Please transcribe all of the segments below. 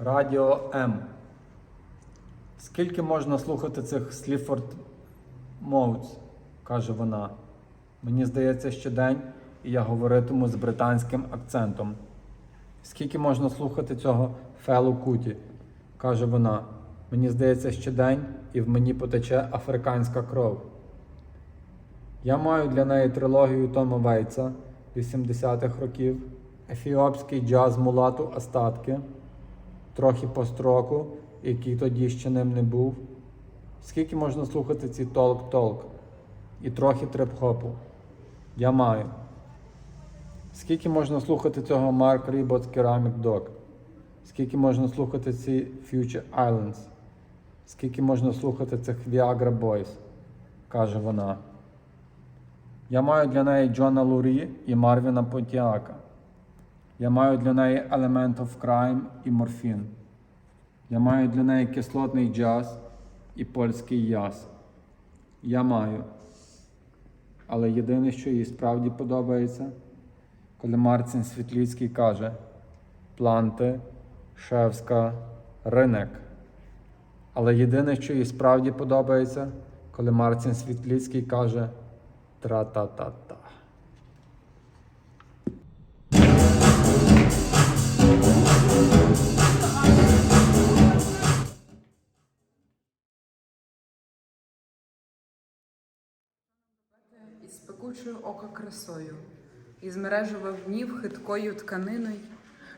Радіо М. Скільки можна слухати цих Сліфорд Моутс? каже вона. Мені здається, ще день, і я говоритиму з британським акцентом. Скільки можна слухати цього Фелу Куті? каже вона. Мені здається, ще день, і в мені потече африканська кров. Я маю для неї трилогію Тома Вейтса 80-х років, ефіопський джаз мулату Остатки, трохи построку, який тоді ще ним не був. Скільки можна слухати ці толк-толк і трохи трип-хопу? Я маю. Скільки можна слухати цього Марк Ріботс Керамік Dog? Скільки можна слухати ці Future Islands? Скільки можна слухати цих Viagra Boys? каже вона. Я маю для неї Джона Лурі і Марвіна Понтіака. Я маю для неї Element of Crime і морфін. Я маю для неї кислотний джаз і польський яз. Я маю. Але єдине, що їй справді подобається, коли Марцин Світліцький каже Планти, Шевська, Ринек. Але єдине, що їй справді подобається, коли Марцин Світліцький каже Тра-та-та-та. Із пекучою ока красою, із мережева днів хиткою тканиною.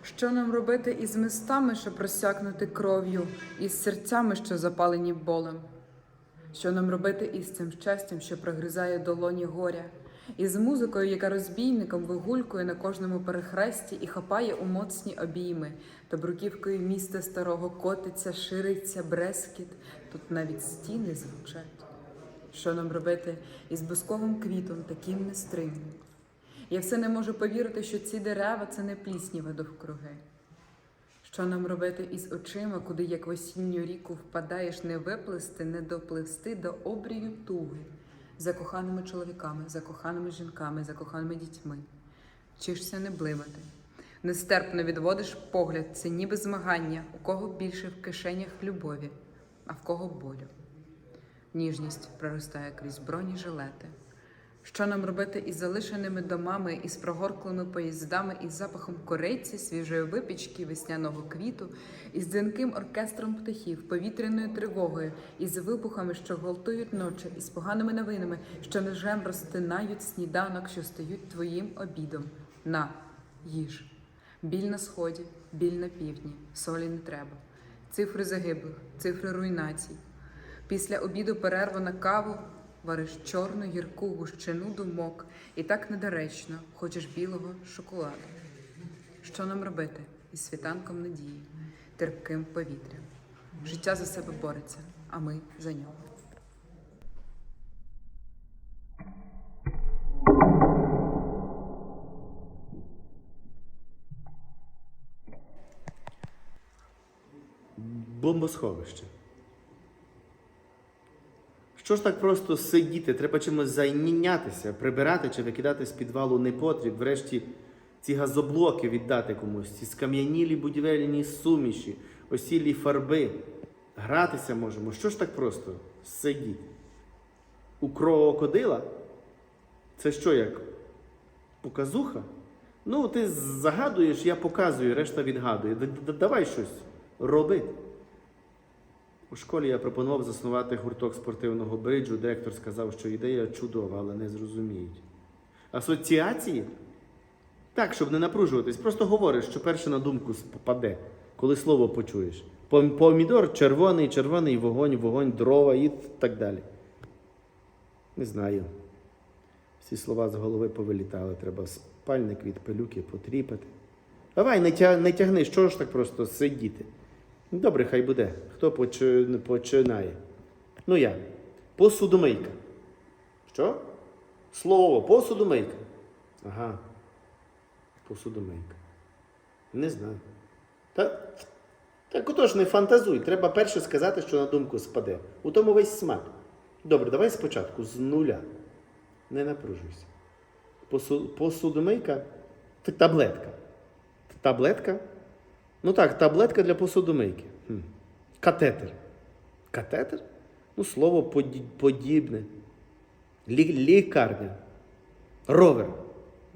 Що нам робити із мистами, що просякнути кров'ю, із серцями, що запалені болем? Що нам робити із цим щастям, що прогризає долоні горя, із музикою, яка розбійником вигулькує на кожному перехресті і хапає у моцні обійми, та бруківкою міста старого котиться, шириться брескіт, тут навіть стіни звучать. Що нам робити із бусковим квітом, таким нестримним? Я все не можу повірити, що ці дерева це не плісніва довкруги. Що нам робити із очима, куди як в осінню ріку впадаєш не виплисти, не допливсти до обрію туги за коханими чоловіками, за коханими жінками, за коханими дітьми? Вчишся не блимати. Нестерпно відводиш погляд, це ніби змагання, у кого більше в кишенях любові, а в кого болю. Ніжність проростає крізь бронежилети. Що нам робити із залишеними домами, із прогорклими поїздами, із запахом кориці, свіжої випічки, весняного квіту, із дзвінким оркестром птахів, повітряною тривогою, із вибухами, що гвалтують ночі, із поганими новинами, що ножем розтинають сніданок, що стають твоїм обідом. На, їж. Біль на сході, біль на півдні, солі не треба. Цифри загиблих, цифри руйнацій. Після обіду перерву на каву вариш чорну гірку гущину думок, і так недоречно хочеш білого шоколаду. Що нам робити із світанком надії, терпким повітрям? Життя за себе бореться, а ми за нього. Бомбосховище. Що ж так просто сидіти? Треба чимось зайнятися, прибирати чи викидати з підвалу непотріб, врешті ці газоблоки віддати комусь, ці скам'янілі будівельні суміші, осілі фарби. Гратися можемо. Що ж так просто сидіти? У крокодила? Це що як? Показуха? Ну, ти загадуєш, я показую, решта відгадує. Давай щось роби. У школі я пропонував заснувати гурток спортивного бриджу. Директор сказав, що ідея чудова, але не зрозуміють. Асоціації? Так, щоб не напружуватись, просто говориш, що перше на думку спаде, коли слово почуєш. Помідор, червоний, червоний вогонь, вогонь, дрова і так далі. Не знаю. Всі слова з голови повилітали. Треба спальник від пилюки потріпати. Давай, не тягни, що ж так просто сидіти. Добре, хай буде. Хто починає? Ну я. Посудомийка. Що? Слово, посудомийка. Ага. Посудомийка. Не знаю. Та, так отож не фантазуй. Треба перше сказати, що на думку спаде. У тому весь смак. Добре, давай спочатку з нуля. Не напружуйся. Посу, посудомийка. Таблетка. Таблетка Ну так, таблетка для посудомийки. Хм. Катетер. Катетер? Ну, слово подібне. Лі- лікарня. Ровер.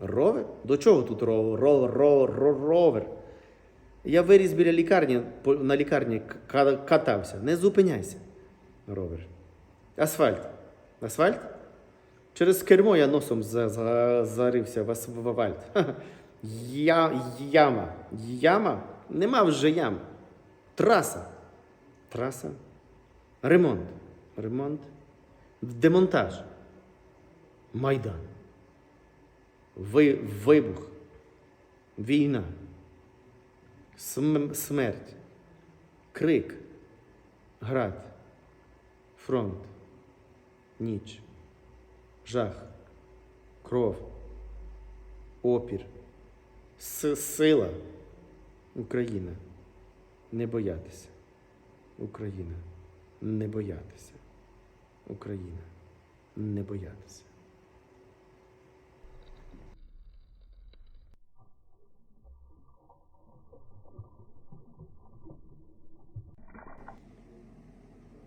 Ровер? До чого тут ровер? Ровер. Я виріс біля лікарні, на лікарні катався. Не зупиняйся. Ровер. Асфальт. Асфальт? Через кермо я носом за, за, зарився в асфальт. Я, яма. Яма? Нема вже ям. Траса. Траса. Ремонт. Ремонт. Демонтаж. Майдан. Ви, вибух. Війна. См, смерть. Крик. Град. Фронт. Ніч. Жах. Кров. Опір. С- сила. Україна. Не боятися. Україна. Не боятися. Україна. Не боятися.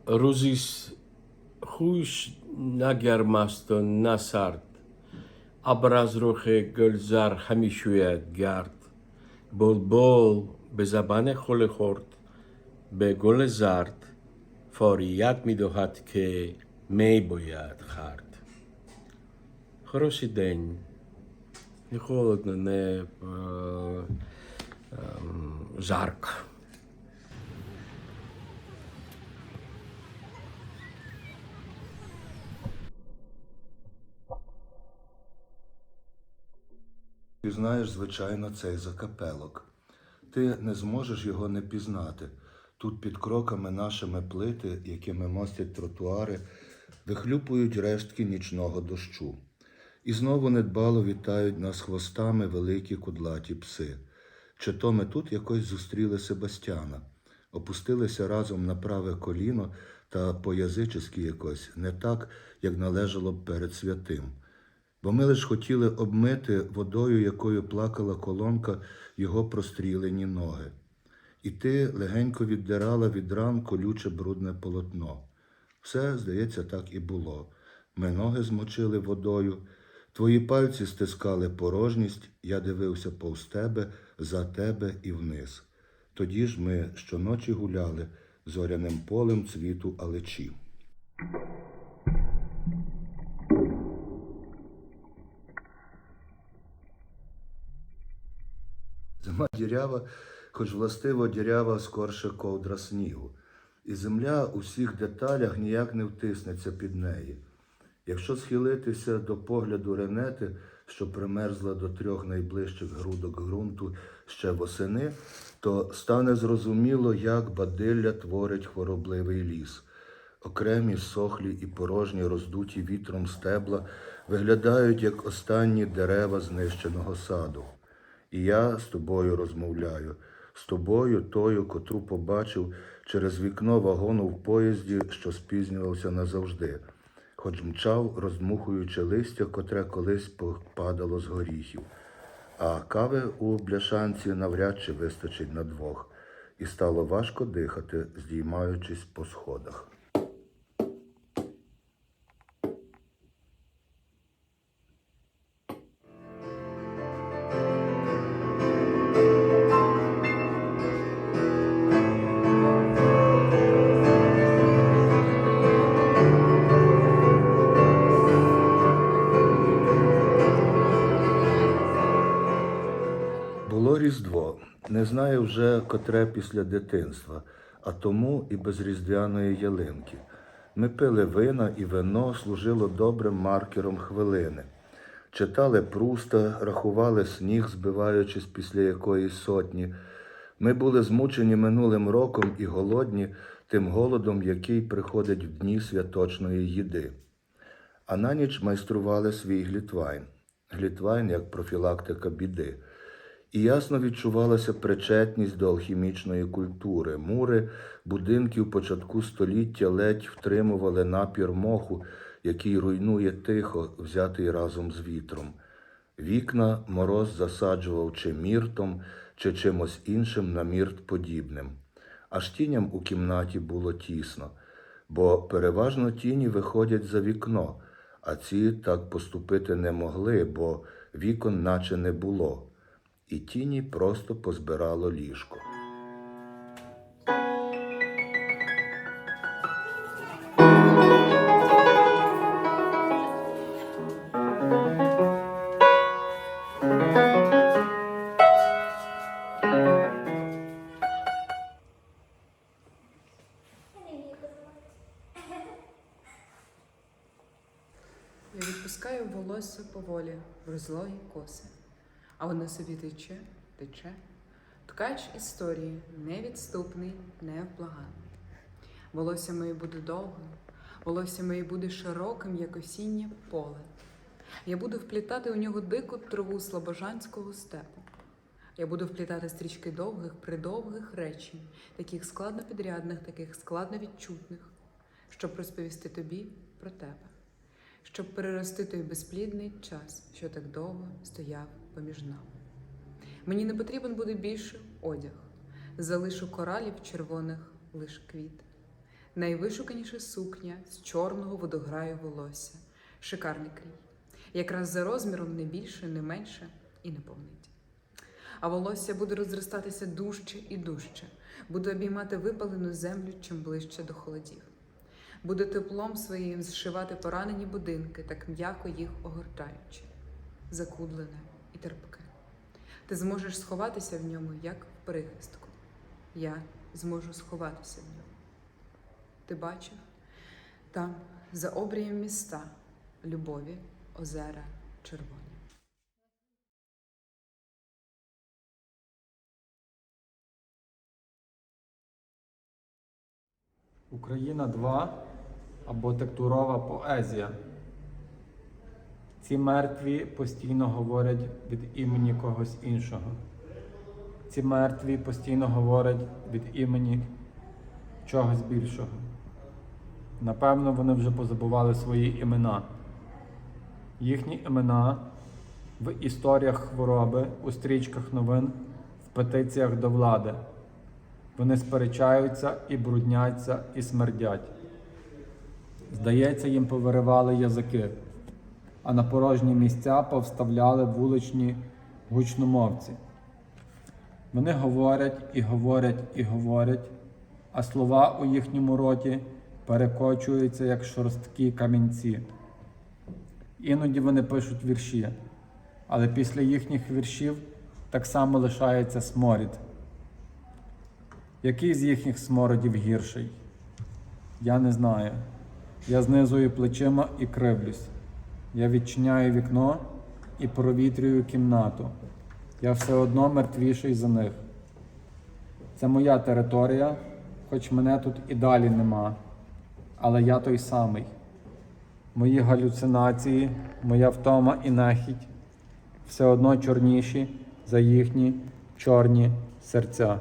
Ruzis хуш нагермасто насард. Абраз рухе гөлзар хамишуяд гард. Бол-бол به زبان خل خورد به گل زرد فاریت میدهد که می باید خرد Хороший день. Не холодно, не е, ем, жарко. Пізнаєш, звичайно, цей закапелок. Ти не зможеш його не пізнати. Тут під кроками нашими плити, якими мостять тротуари, вихлюпують рештки нічного дощу. І знову недбало вітають нас хвостами великі кудлаті пси. Чи то ми тут якось зустріли Себастьяна, опустилися разом на праве коліно та по-язически якось, не так, як належало б перед святим. Бо ми лиш хотіли обмити водою, якою плакала колонка його прострілені ноги. І ти легенько віддирала від ран колюче брудне полотно. Все, здається, так і було. Ми ноги змочили водою, твої пальці стискали порожність, я дивився повз тебе, за тебе і вниз. Тоді ж ми щоночі гуляли зоряним полем цвіту алечі. Зима дірява, хоч властиво дірява скорше ковдра снігу, і земля у всіх деталях ніяк не втиснеться під неї. Якщо схилитися до погляду ренети, що примерзла до трьох найближчих грудок ґрунту ще восени, то стане зрозуміло, як бадилля творить хворобливий ліс. Окремі сохлі і порожні роздуті вітром стебла виглядають як останні дерева знищеного саду. І я з тобою розмовляю, з тобою, тою, котру побачив через вікно вагону в поїзді, що спізнювався назавжди, хоч мчав, роздмухуючи листя, котре колись падало з горіхів. А кави у бляшанці навряд чи вистачить на двох, і стало важко дихати, здіймаючись по сходах. Котре після дитинства, а тому і без різдвяної ялинки. Ми пили вина і вино служило добрим маркером хвилини. Читали пруста, рахували сніг, збиваючись після якоїсь сотні. Ми були змучені минулим роком і голодні тим голодом, який приходить в дні святочної їди. А на ніч майстрували свій глітвайн. Глітвайн як профілактика біди. І ясно відчувалася причетність до алхімічної культури. Мури будинків початку століття ледь втримували напір моху, який руйнує тихо, взятий разом з вітром. Вікна мороз засаджував чи міртом, чи чимось іншим на мірт подібним. Аж тіням у кімнаті було тісно, бо переважно тіні виходять за вікно, а ці так поступити не могли, бо вікон наче не було, і тіні просто позбирало ліжко. Я відпускаю волосся поволі в розлогі коси, а воно собі тече, тече. Ткач історії невідступний, невблаганний. Волосся моє буде довгим, волосся моє буде широким, як осіннє поле. Я буду вплітати у нього дику траву слобожанського степу. Я буду вплітати стрічки довгих, придовгих речень, таких складнопідрядних, таких складновідчутних, щоб розповісти тобі про тебе щоб перерости той безплідний час, що так довго стояв поміж нами. Мені не потрібен буде більше одяг, залишу коралів червоних лиш квіт. Найвишуканіша сукня з чорного водограю волосся, шикарний крій, якраз за розміром не більше, не менше і не повнить. А волосся буде розростатися дужче і дужче, буде обіймати випалену землю чим ближче до холодів. Буде теплом своїм зшивати поранені будинки, так м'яко їх огортаючи, закудлене і терпке. Ти зможеш сховатися в ньому, як в прихистку. Я зможу сховатися в ньому. Ти бачив там, за обрієм міста, любові, озера червоні. Україна 2 або тектурова поезія. Ці мертві постійно говорять від імені когось іншого. Ці мертві постійно говорять від імені чогось більшого. Напевно, вони вже позабували свої імена. Їхні імена в історіях хвороби, у стрічках новин, в петиціях до влади. Вони сперечаються і брудняться, і смердять. Здається, їм повиривали язики, а на порожні місця повставляли вуличні гучномовці. Вони говорять і говорять і говорять, а слова у їхньому роті перекочуються, як шорсткі камінці. Іноді вони пишуть вірші, але після їхніх віршів так само лишається сморід. Який з їхніх смородів гірший? Я не знаю. Я знизую плечима і кривлюсь. Я відчиняю вікно і провітрюю кімнату. Я все одно мертвіший за них. Це моя територія, хоч мене тут і далі нема. Але я той самий. Мої галюцинації, моя втома і нахідь все одно чорніші за їхні чорні серця.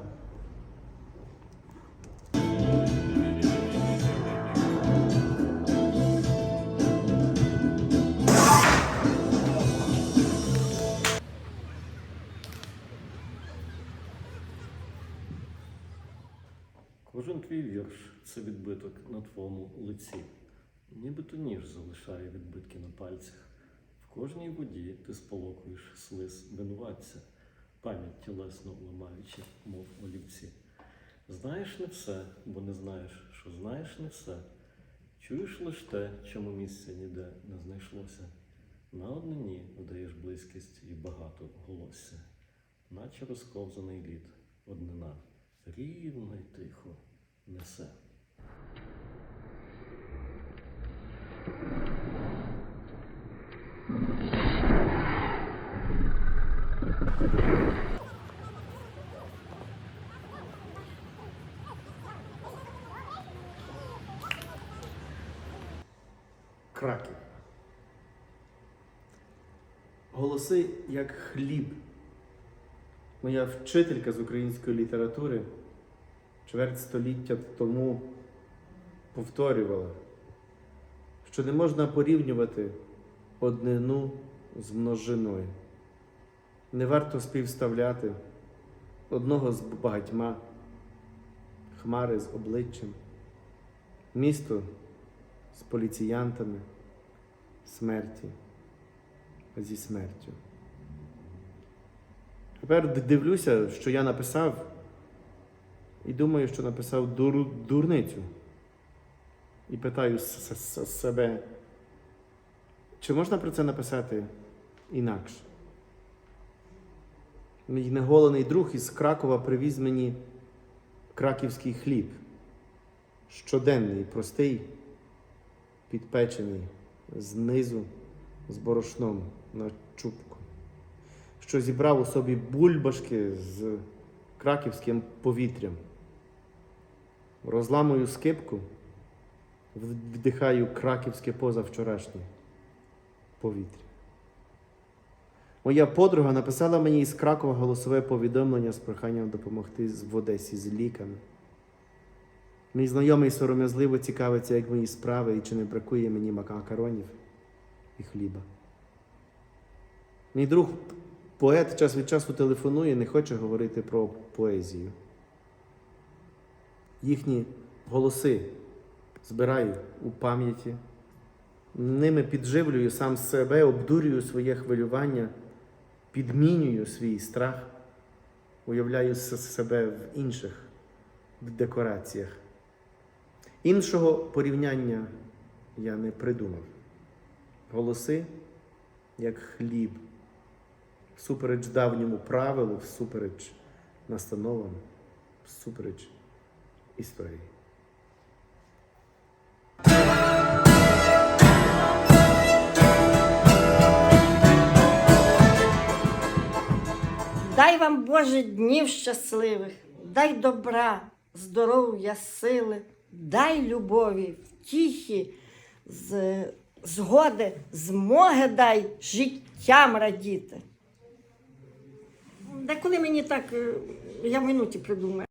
Це відбиток на твоєму лиці. Нібито ніж залишає відбитки на пальцях. В кожній воді ти сполокуєш слиз винуватця, пам'ять тілесно ламаючи, мов олівці. Знаєш не все, бо не знаєш, що знаєш не все. Чуєш лиш те, чому місця ніде не знайшлося. На однині вдаєш близькість і багато голосся, наче розковзаний лід, однина, рівно й тихо несе. Краків. Голоси як хліб. Моя вчителька з української літератури чверть століття тому повторювала, що не можна порівнювати однину з множиною. Не варто співставляти одного з багатьма, хмари з обличчям, місто з поліціянтами, смерті зі смертю. Тепер дивлюся, що я написав, і думаю, що написав дур, дурницю. І питаю себе, чи можна про це написати інакше? Мій неголений друг із Кракова привіз мені краківський хліб. Щоденний, простий, підпечений знизу з борошном на чубку, що зібрав у собі бульбашки з краківським повітрям. Розламую скипку, вдихаю краківське позавчорашнє повітря. Моя подруга написала мені із Кракова голосове повідомлення з проханням допомогти в Одесі з ліками. Мій знайомий сором'язливо цікавиться, як мої справи і чи не бракує мені макаронів і хліба. Мій друг поет час від часу телефонує, не хоче говорити про поезію. Їхні голоси збираю у пам'яті, ними підживлюю сам себе, обдурюю своє хвилювання, підмінюю свій страх, уявляю себе в інших декораціях. Іншого порівняння я не придумав. Голоси, як хліб, всупереч давньому правилу, всупереч настановам, всупереч історії. Дай вам, Боже, днів щасливих, дай добра, здоров'я, сили, дай любові, втіхи, згоди, змоги дай життям радіти. Деколи мені так, е, я в минуті придумаю.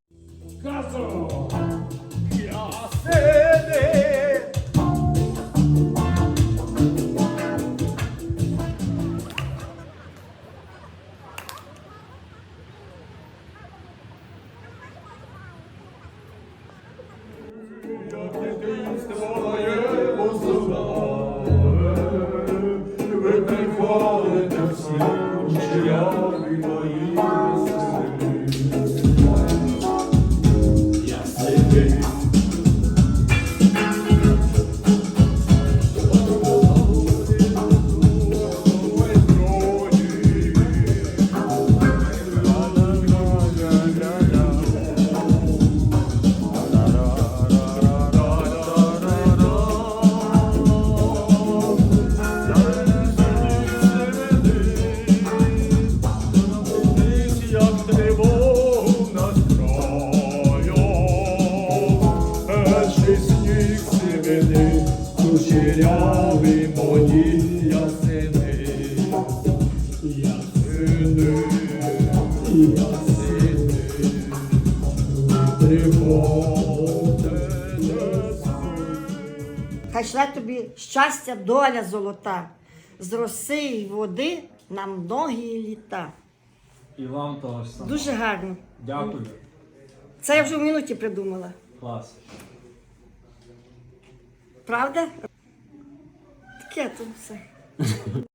Кучеряві мої ясини, ясини, ясини, тривоги Хай шле тобі щастя, доля золота, з роси й води на многі літа. І вам того ж самого. Дуже гарно. Дякую. Це я вже в минуті придумала. Клас. Правда? Таке тут все.